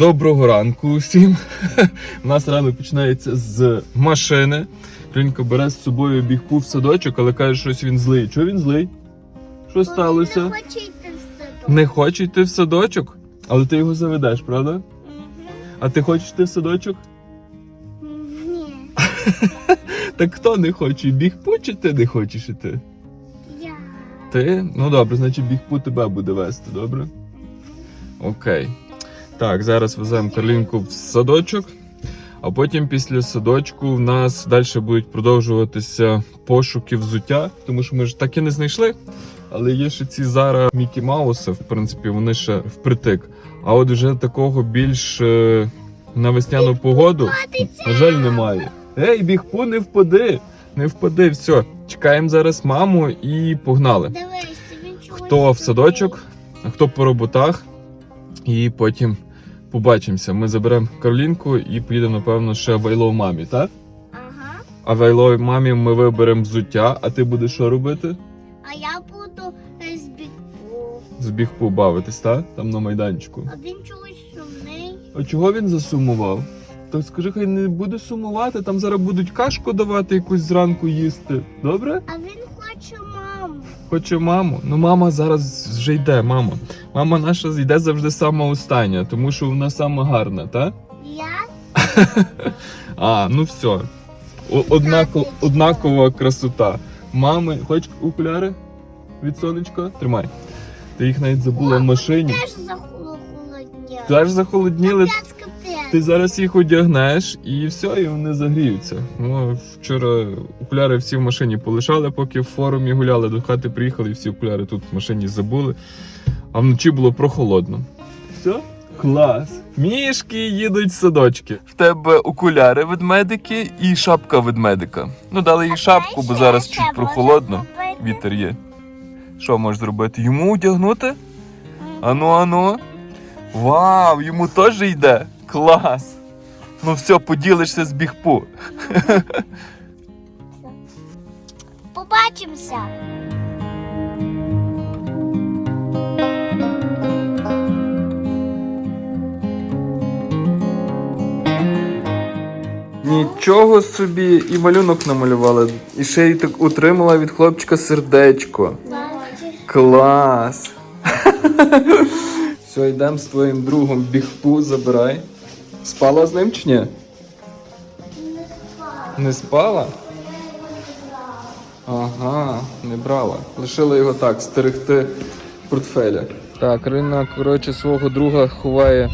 Доброго ранку усім. У нас ранок починається з машини. Кринька бере з собою бігпу в садочок, але каже, щось він злий. Чого він злий? Що сталося? Не хочу йти в садок. Не хоче йти в садочок? Але ти його заведеш, правда? А ти хочеш йти в садочок? Ні, Так хто не хоче? Бігпу чи ти не хочеш іти? я. Ти? Ну добре, значить бігпу тебе буде вести, добре? Окей. Так, зараз веземо Карлінку в садочок, а потім після садочку в нас далі будуть продовжуватися пошуки взуття, тому що ми ж так і не знайшли. Але є ще ці зараз Мікі Мауси, в принципі, вони ще впритик. А от вже такого більш е, на весняну погоду, на жаль, немає. Ей, бігпу, не впади! Не впади, все. Чекаємо зараз маму і погнали. Хто в садочок, а хто по роботах. І потім побачимося. Ми заберемо Каролінку і поїдемо, напевно, ще в Айлов мамі, так? Ага. А в Айловій мамі ми виберемо взуття, а ти будеш що робити? А я буду е, з бігу. З бігпу бавитись, так? Там на майданчику. А він чогось сумний. А чого він засумував? То скажи, хай не буде сумувати, там зараз будуть кашку давати якусь зранку їсти. Добре? А він хоче маму. Хоче маму. Ну, мама зараз вже йде, мама. Мама наша йде завжди сама остання, тому що вона сама гарна, так? Я? А, ну все. Однако, однакова красота. Мами, хочеш окуляри від сонечка? Тримай. Ти їх навіть забула в машині. Теж захолодня. Теж захолодніли. Ти зараз їх одягнеш і все, і вони загріються. Ну, вчора окуляри всі в машині полишали, поки в форумі гуляли, до хати приїхали, і всі окуляри тут в машині забули. А вночі було прохолодно. Все? Клас! Мішки їдуть в садочки. В тебе окуляри ведмедики і шапка ведмедика. Ну, дали їй шапку, бо зараз чуть прохолодно. Вітер є. Що можеш зробити? Йому одягнути? Ану, ану. Вау, йому теж йде. Клас. Ну все, поділишся з бігпу. Побачимося. Нічого собі, і малюнок намалювала, і ще й так утримала від хлопчика сердечко. Клас. Все, йдемо з твоїм другом бігпу, забирай. Спала з ним чи ні? Не спала? Ага, не брала. Лишила його так, стерегти портфеля. Так, Рина, коротше, свого друга ховає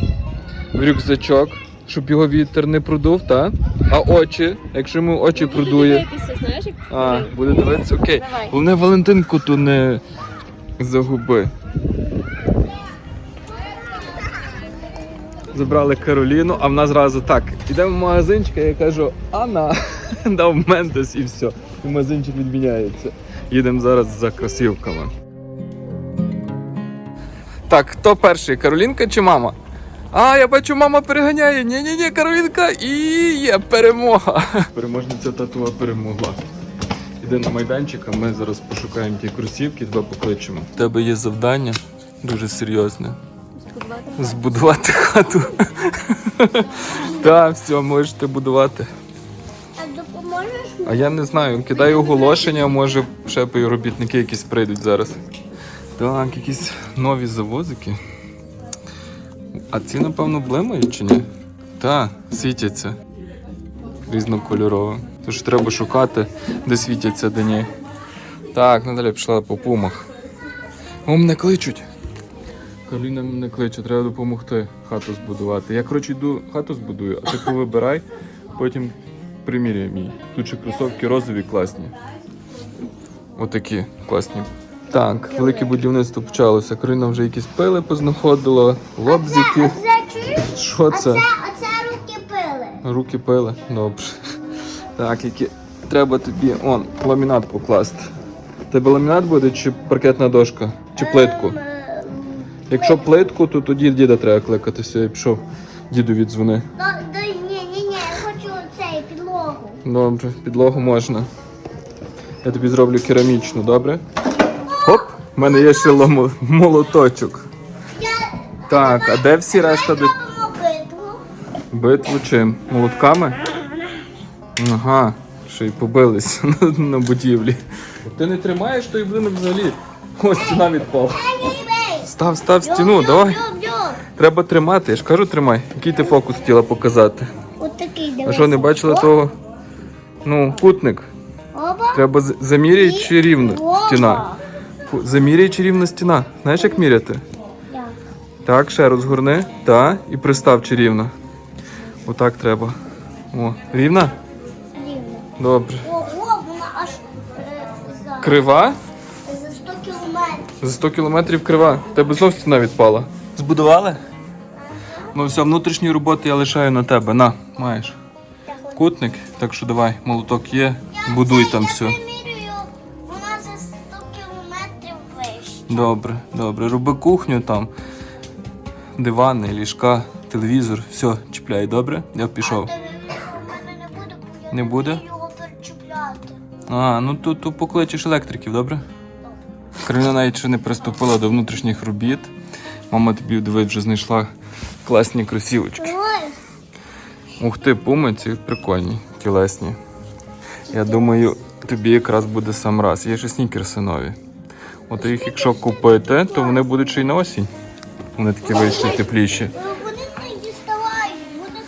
в рюкзачок, щоб його вітер не продув, так? А очі, якщо йому очі продує. дивитися, знаєш, як А, буде дивитися, окей. Давай. Головне Валентинку то не загуби. Забрали Кароліну, а вона зразу так. Йдемо в магазинчик, а я кажу, Анна, дав ментос і все. І магазинчик відміняється. Їдемо зараз за кросівками. Так, хто перший? Каролінка чи мама? А, я бачу, мама переганяє. Ні-ні-ні, Каролінка, і є перемога. Переможниця татуа перемогла. Іди на майданчик, а ми зараз пошукаємо ті кросівки, тебе покличемо. У тебе є завдання дуже серйозне. Збудувати хату. Так, все, можете будувати. А я не знаю, кидаю оголошення, може ще робітники якісь прийдуть зараз. Так, якісь нові завозики. А ці, напевно, блимають чи ні? Так, світяться. Різнокольорово. Тож треба шукати, де світяться, де ні. Так, надалі пішла по пумах. О, мене кличуть. Кароліна мене кличе, треба допомогти хату збудувати. Я, коротше, йду хату збудую, а ти повибирай, потім приміряй мій. Тут ще кросовки розові класні. Отакі класні. Так, велике будівництво почалося. Кароліна вже якісь пили познаходила, лобзики. Що це? це, а це руки пили. Руки пили. Добре. Так, які. Треба тобі он, ламінат покласти. Тебе ламінат буде чи паркетна дошка? Чи плитку? Ем, е, Якщо плитку, то тоді діда треба кликати. Все, я пішов. Діду віддзвони. Ну, ні, ні, ні, я хочу цей підлогу. Добре, підлогу можна. Я тобі зроблю керамічну, добре? Хоп! У мене є ще ломо- молоточок. Так, а де всі решта? допомогти. Битву чим? Молотками? Ага, ще й побились на, на будівлі. Ти не тримаєш той будинок взагалі. Ось стіна відпала. Став, став стіну, давай. Треба тримати, я ж кажу, тримай. Який ти фокус хотіла показати? От такий А що, не бачила того? Ну, кутник. Треба з- заміряй чи рівно стіна. Заміряй чи рівна стіна. Знаєш, як міряти? Так. Так, ще розгорни. Так, і пристав чи рівно. Отак треба. О, рівна? Рівно. Добре. О, о, вона аж е, за, Крива? за 100 кілометрів. За 100 кілометрів крива. Тебе знов стіна відпала. Збудували? Ну все, внутрішні роботи я лишаю на тебе. На, маєш. Кутник, так що давай, молоток є, будуй там все. Добре, добре. Роби кухню там. Дивани, ліжка, телевізор, все, чіпляй, добре? Я пішов. Мене не буде, Не буде? його перечіпляти. А, ну то, то покличеш електриків, добре? Кароліна навіть ще не приступила до внутрішніх робіт. Мама тобі дивись, вже знайшла класні кросівочки. Ух ти, пуми ці прикольні, тілесні. Я думаю, тобі якраз буде сам раз. Є ще снікерси нові. От їх, якщо купити, то вони будуть ще й на осінь. Вони такі вийшли тепліші. е, вони не діставають, вони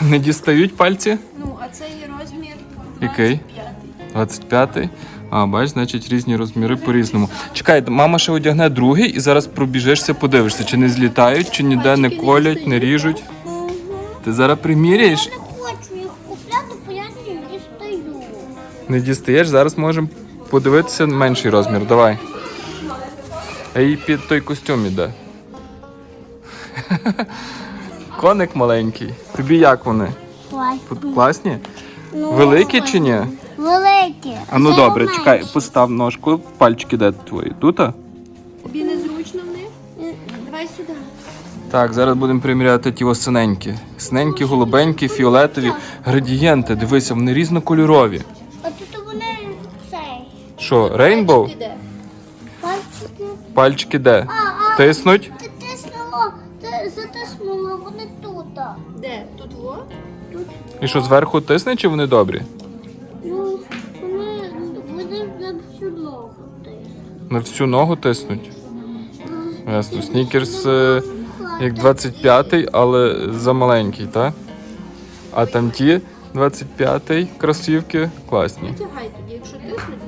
тут. Не дістають пальці? Ну, а цей розмір Який? 25. 25-й. А, бач, значить різні розміри по-різному. Чекай, мама ще одягне другий і зараз пробіжишся, подивишся, чи не злітають, чи ніде не колять, не ріжуть. Ти зараз приміряєш? Я не хочу їх купляти, бо я не дістаю. Не дістаєш, зараз можемо подивитися менший розмір. Давай. А їй під той костюм іде. Коник маленький. Тобі як вони? Класні. Класні? Ну, Великі чи ні? Великі. А ну Це добре, менші. чекай, постав ножку, пальчики де твої? Тут? Тобі незручно в них? Давай сюди. Так, зараз будемо приміряти ті синенькі. Синенькі, голубенькі, фіолетові. Градієнти, дивися, вони різнокольорові. А тут вони цей. Що, рейнбоу? Іде. Пальчики. Де? А, а Тиснуть? ти тиснуло, ти затиснуло, вони тут. Де? Тут во? І що, зверху тисне, чи вони добрі? Ну, вони, вони на всю ногу тиснуть. На всю ногу тиснуть. Ясно. Снікерс е, як 25-й, але замаленький, так? А там ті 25-й кросівки класні. Витягай тоді, якщо тиснуть.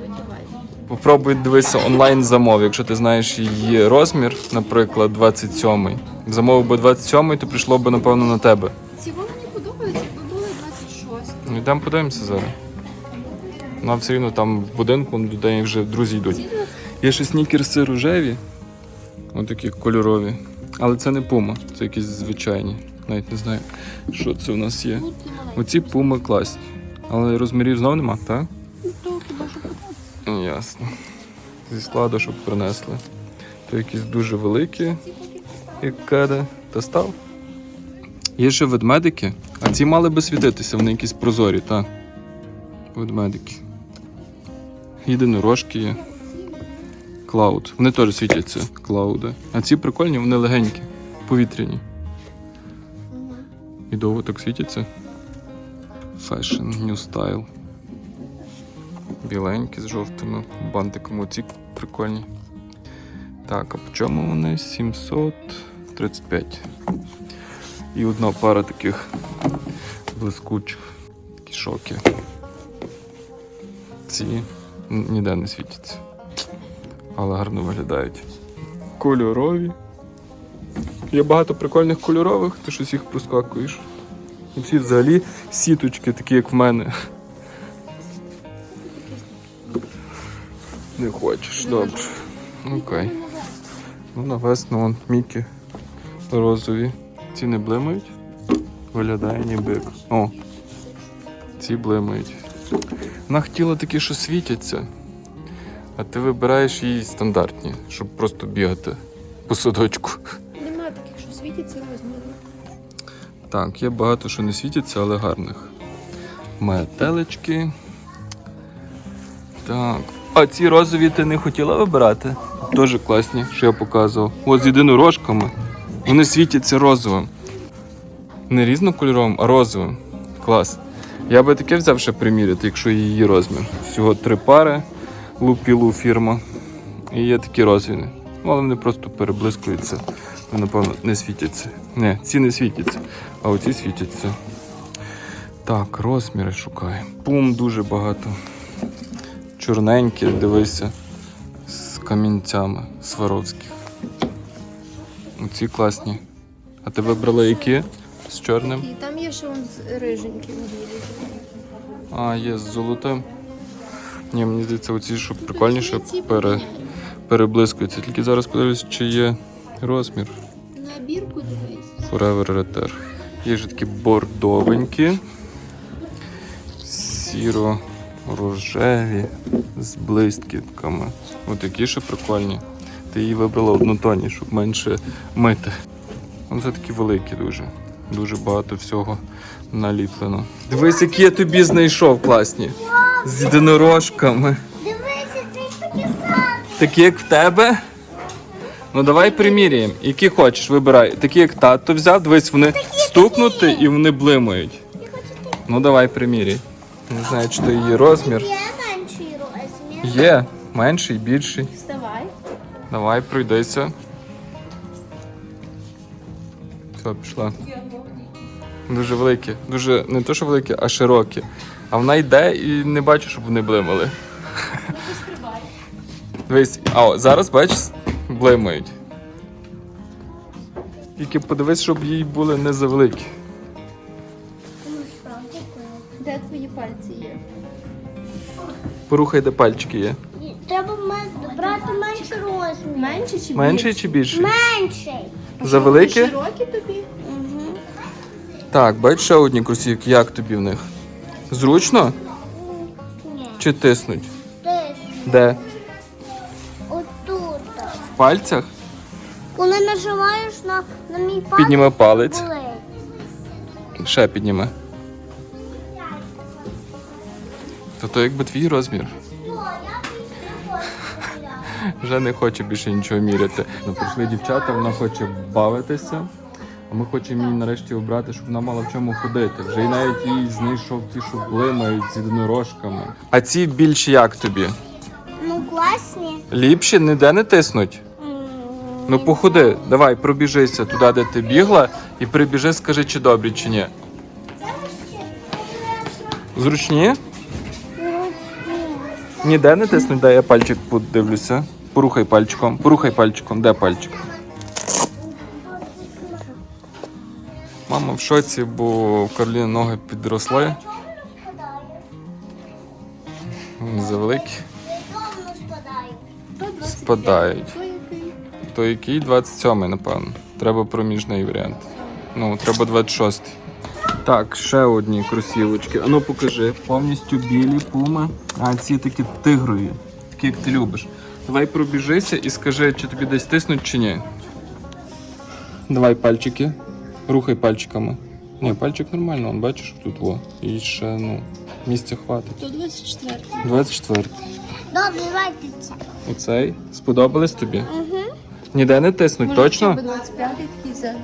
Попробуй дивися онлайн замов. Якщо ти знаєш її розмір, наприклад, 27-й. Замовив би 27-й, то прийшло б, напевно, на тебе. Ці во мені подобаються, якби були 26. Ну йдемо подивимося зараз. Ну, а все рівно там в будинку до неї вже друзі йдуть. Є ще снікерси рожеві, отакі кольорові. Але це не пума, це якісь звичайні. Навіть не знаю, що це у нас є. Оці пуми класні. Але розмірів знов нема, так? Ясно. Зі складу, щоб принесли. То якісь дуже великі, як кеда. Та став. Є ще ведмедики, а ці мали би світитися, вони якісь прозорі, так. Ведмедики. Єдинорожки є. Клауд. Вони теж світяться, клауди. А ці прикольні, вони легенькі, повітряні. І довго так світяться. Fashion, New Style. Біленькі з жовтими бантиками. Оці прикольні. Так, а по чому вони? 735. І одна пара таких блискучих. Такі. Ці ніде не світяться. Але гарно виглядають. Кольорові. Є багато прикольних кольорових, ти щось їх проскакуєш. І всі взагалі сіточки, такі як в мене. Не хочеш, добре. Окей. Ну, на весну вон міки розові. Ці не блимають. Виглядає ніби. О! Ці блимають. Вона хотіла такі, що світяться. А ти вибираєш її стандартні, щоб просто бігати по садочку. Нема таких, що світяться розміри. Так, є багато що не світяться, але гарних. Метелечки. Так. А ці розові ти не хотіла вибирати? Теж класні, що я показував. О, з єдинорожками. Вони світяться розовим. Не різнокольоровим, а розовим. Клас. Я би таке взяв ще приміряти, якщо її розмір. Всього три пари, лупілу фірма. І є такі розміри. Ну, але вони просто переблискуються. Вони, напевно, не світяться. Не, ці не світяться, а оці світяться. Так, розміри шукаю. Пум дуже багато. Чорненькі, дивися, з камінцями сваровських. Ці класні. А ти вибрала які? З чорним? І там є ще он з риженьким білий. А, є з золотим. Ні, мені здається, оці, що прикольніше пере, переблискуються. Тільки зараз подивлюсь, чи є розмір. На бірку дивись. Forever Reter. Є ж такі бордовенькі, сіро-рожеві з блисткітками. От які ще прикольні. Ти її вибрала однотонні, щоб менше мити. Вони все такі великі дуже. Дуже багато всього наліплено. Дивись, які я тобі знайшов класні. З єдинорожками. Дивися, ти такі самі. Такі, як в тебе. Ну давай приміряємо. Які хочеш, вибирай. Такі, як тато взяв, дивись, вони стукнути і вони блимають. Ну давай приміряй. Не знаю, чи то її розмір. Є менший розмір. Є менший, більший. Вставай. Давай, пройдися. Все, пішла. Дуже великі. Дуже не то, що великі, а широкі. А вона йде і не бачу, щоб вони блимали. Дивись, а о, зараз бачиш, блимають. Тільки подивись, щоб їй були не завеликі. Порухай, де пальчики є. Треба ме- брати менший розмір. Менше чи Менший чи більший? Менший. Завеликі? Широкі тобі? Угу. Так, бачиш ще одні кросівки, як тобі в них? Зручно Ні. чи тиснуть? Десь Де? отут. В пальцях? Коли нажимаєш на, на мій палець, Підніми палець. болить. Ще підніми. То то якби твій розмір. Вже не хоче більше нічого міряти. Ну, прийшли дівчата, вона хоче бавитися. А ми хочемо її нарешті обрати, щоб вона мала в чому ходити. Вже й навіть їй знайшов ті, що блимають з єдинорожками. А ці більші як тобі? Ну, класні. Ліпші ніде не тиснуть. Ну походи, давай, пробіжися туди, де ти бігла, і прибіжи, скажи, чи добрі, чи ні. Зручні? Ніде не тиснуть, дай я пальчик подивлюся. Порухай пальчиком, порухай пальчиком, де пальчик? Мама в шоці, бо в Кароліни ноги підросли. Вони завеликі. Повно спадаю. То 25, Спадають. То який? То який 27-й, напевно. Треба проміжний варіант. Ну, треба 26. Так, ще одні кросівочки. Ану покажи. Повністю білі пуми, а ці такі тигрові, такі як ти любиш. Давай пробіжися і скажи, чи тобі десь тиснуть, чи ні. Давай пальчики. Рухай пальчиками. Ні, пальчик нормально, он бачиш тут во. І ще, ну, місця хватить. То 24. 24. Добре, давайте це. Оцей. Сподобались тобі? Угу. Ніде не тиснуть, точно? 25 такий взяти.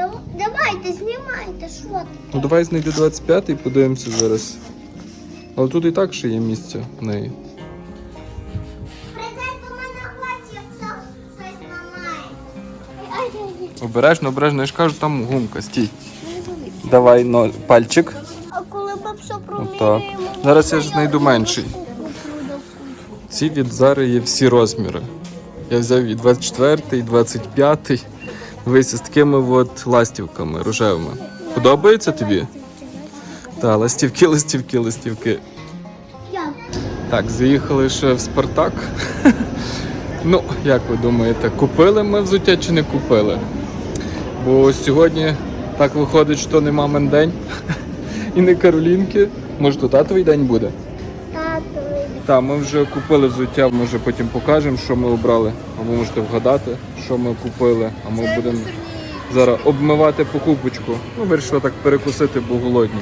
Дав- давайте, знімайте, що ти? Ну давай знайди 25 і подивимося зараз. Але тут і так ще є місце в неї. Прийдеш до мене якщо щось ламає. Обережно, обережно, я ж кажу, там гумка, стій. Давай но, пальчик. А коли ми все Зараз я ж знайду менший. Ці від Зари є всі розміри. Я взяв і 24, і 25. Дивися, з такими от ластівками рожевими. Подобається тобі? Так, ластівки, ластівки, ластівки. Так, заїхали ще в Спартак. ну, як ви думаєте, купили ми взуття чи не купили? Бо сьогодні так виходить, що не мамин день і не Каролінки. Може, то татовий день буде? Так, ми вже купили взуття, може потім покажемо, що ми обрали. А ви можете вгадати, що ми купили. А ми будемо зараз обмивати покупочку. Ну, вирішили так перекусити, бо голодні.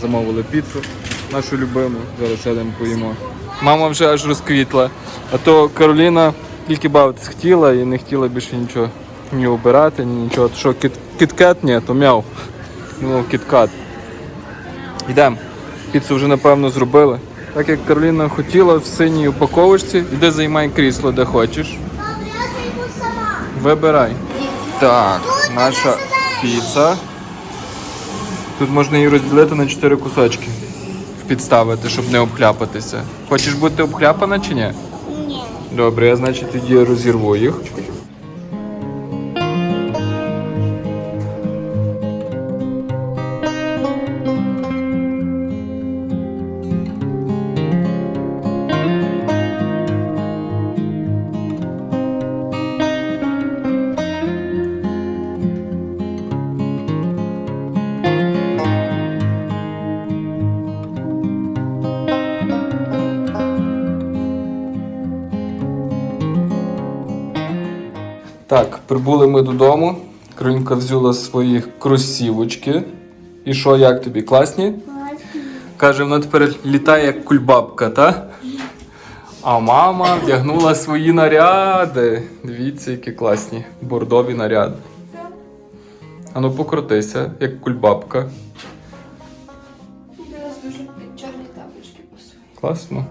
Замовили піцу, нашу любиму. Зараз сядемо поїмо. Мама вже аж розквітла. А то Кароліна тільки бавитись хотіла і не хотіла більше нічого ні обирати, ні нічого. Що кит кіткет? Ні, то мяу. Думав, кіткат. Йдемо. Піцу вже напевно зробили. Так як Кароліна хотіла в синій упаковочці, іди займай крісло, де хочеш. Вибирай. Так, наша піца. Тут можна її розділити на 4 кусочки. Підставити, щоб не обхляпатися. Хочеш бути обхляпана чи ні? Ні. Добре, я значить тоді розірву їх. Так, прибули ми додому. Кринка взяла свої кросівочки. І що, як тобі? Класні? Каже, вона тепер літає як кульбабка, та? А мама вдягнула свої наряди. Дивіться, які класні бордові наряди. Ану покрутися, як кульбабка. Класно.